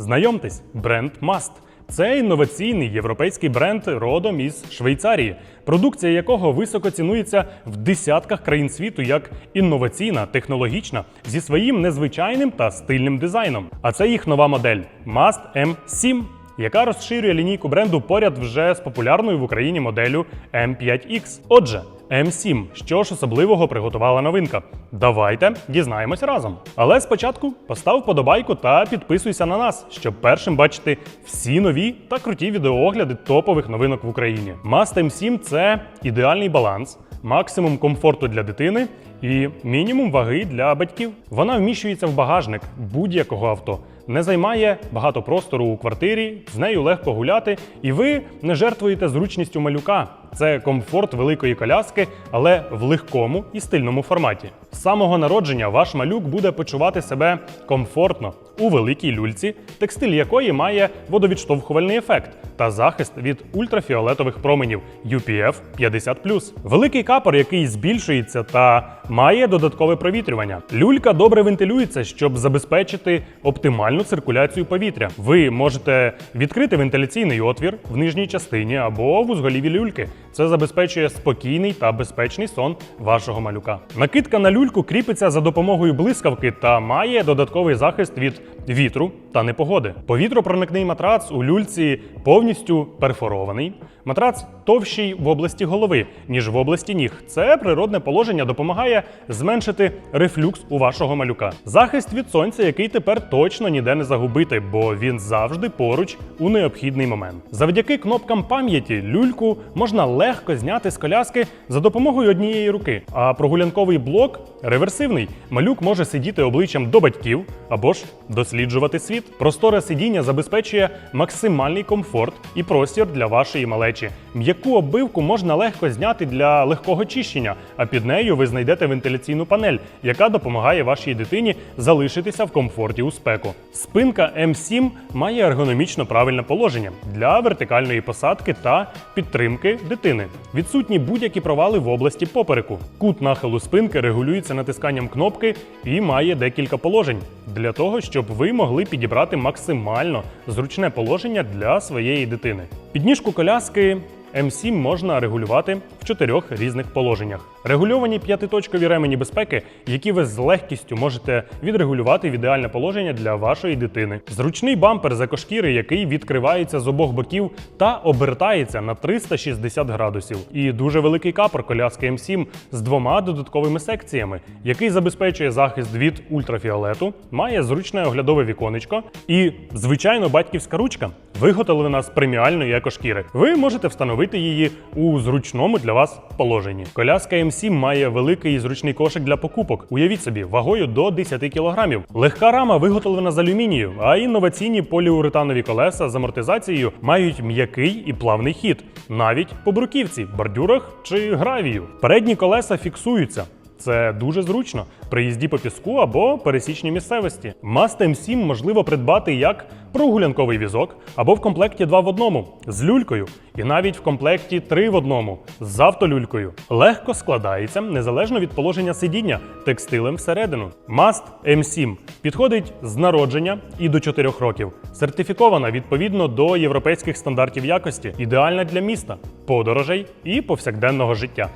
Знайомтесь, бренд Must. Це інноваційний європейський бренд родом із Швейцарії, продукція якого високо цінується в десятках країн світу як інноваційна, технологічна, зі своїм незвичайним та стильним дизайном. А це їх нова модель Must M7 яка розширює лінійку бренду поряд вже з популярною в Україні моделлю M5X. Отже, M7, що ж особливого приготувала новинка? Давайте дізнаємось разом. Але спочатку постав вподобайку та підписуйся на нас, щоб першим бачити всі нові та круті відеоогляди топових новинок в Україні. Must M7 – це ідеальний баланс, максимум комфорту для дитини і мінімум ваги для батьків. Вона вміщується в багажник будь-якого авто не займає багато простору у квартирі, з нею легко гуляти, і ви не жертвуєте зручністю малюка. Це комфорт великої коляски, але в легкому і стильному форматі. З самого народження ваш малюк буде почувати себе комфортно у великій люльці, текстиль якої має водовідштовхувальний ефект та захист від ультрафіолетових променів UPF 50+. Великий капор, який збільшується та має додаткове провітрювання. Люлька добре вентилюється, щоб забезпечити оптимальну циркуляцію повітря. Ви можете відкрити вентиляційний отвір в нижній частині або в узголів'ї люльки. Це забезпечує спокійний та безпечний сон вашого малюка. Накидка на люльку кріпиться за допомогою блискавки та має додатковий захист від вітру та непогоди. Повітропроникний матрац у люльці повністю перфорований. Матрац товщий в області голови, ніж в області ніг. Це природне положення допомагає зменшити рефлюкс у вашого малюка. Захист від сонця, який тепер точно ніде не загубити, бо він завжди поруч у необхідний момент. Завдяки кнопкам пам'яті люльку можна легко зняти з коляски за допомогою однієї руки. А прогулянковий блок реверсивний. Малюк може сидіти обличчям до батьків або ж досліджувати світ. Просторе сидіння забезпечує максимальний комфорт і простір для вашої малечі. М'яку оббивку можна легко зняти для легкого чищення, а під нею ви знайдете вентиляційну панель, яка допомагає вашій дитині залишитися в комфорті у спеку. Спинка М7 має ергономічно правильне положення для вертикальної посадки та підтримки дитини. Відсутні будь-які провали в області попереку. Кут нахилу спинки регулюється натисканням кнопки і має декілька положень для того, щоб ви могли підібрати максимально зручне положення для своєї дитини. Підніжку коляски М7 можна регулювати чотирьох різних положеннях. Регульовані п'ятиточкові ремені безпеки, які ви з легкістю можете відрегулювати в ідеальне положення для вашої дитини. Зручний бампер з екошкіри, який відкривається з обох боків та обертається на 360 градусів. І дуже великий капор коляски М7 з двома додатковими секціями, який забезпечує захист від ультрафіолету, має зручне оглядове віконечко і, звичайно, батьківська ручка, виготовлена з преміальної екошкіри. Ви можете встановити її у зручному для вас положенні. Коляска М7 має великий і зручний кошик для покупок. Уявіть собі, вагою до 10 кг. Легка рама виготовлена з алюмінію, а інноваційні поліуретанові колеса з амортизацією мають м'який і плавний хід, навіть по бруківці, бордюрах чи гравію. Передні колеса фіксуються. Це дуже зручно при їзді по піску або пересічній місцевості. Must M7 можливо придбати як прогулянковий візок або в комплекті 2 в одному з люлькою, і навіть в комплекті 3 в одному з автолюлькою. Легко складається незалежно від положення сидіння текстилем всередину. Must M7 підходить з народження і до 4 років. Сертифікована відповідно до європейських стандартів якості, ідеальна для міста, подорожей і повсякденного життя.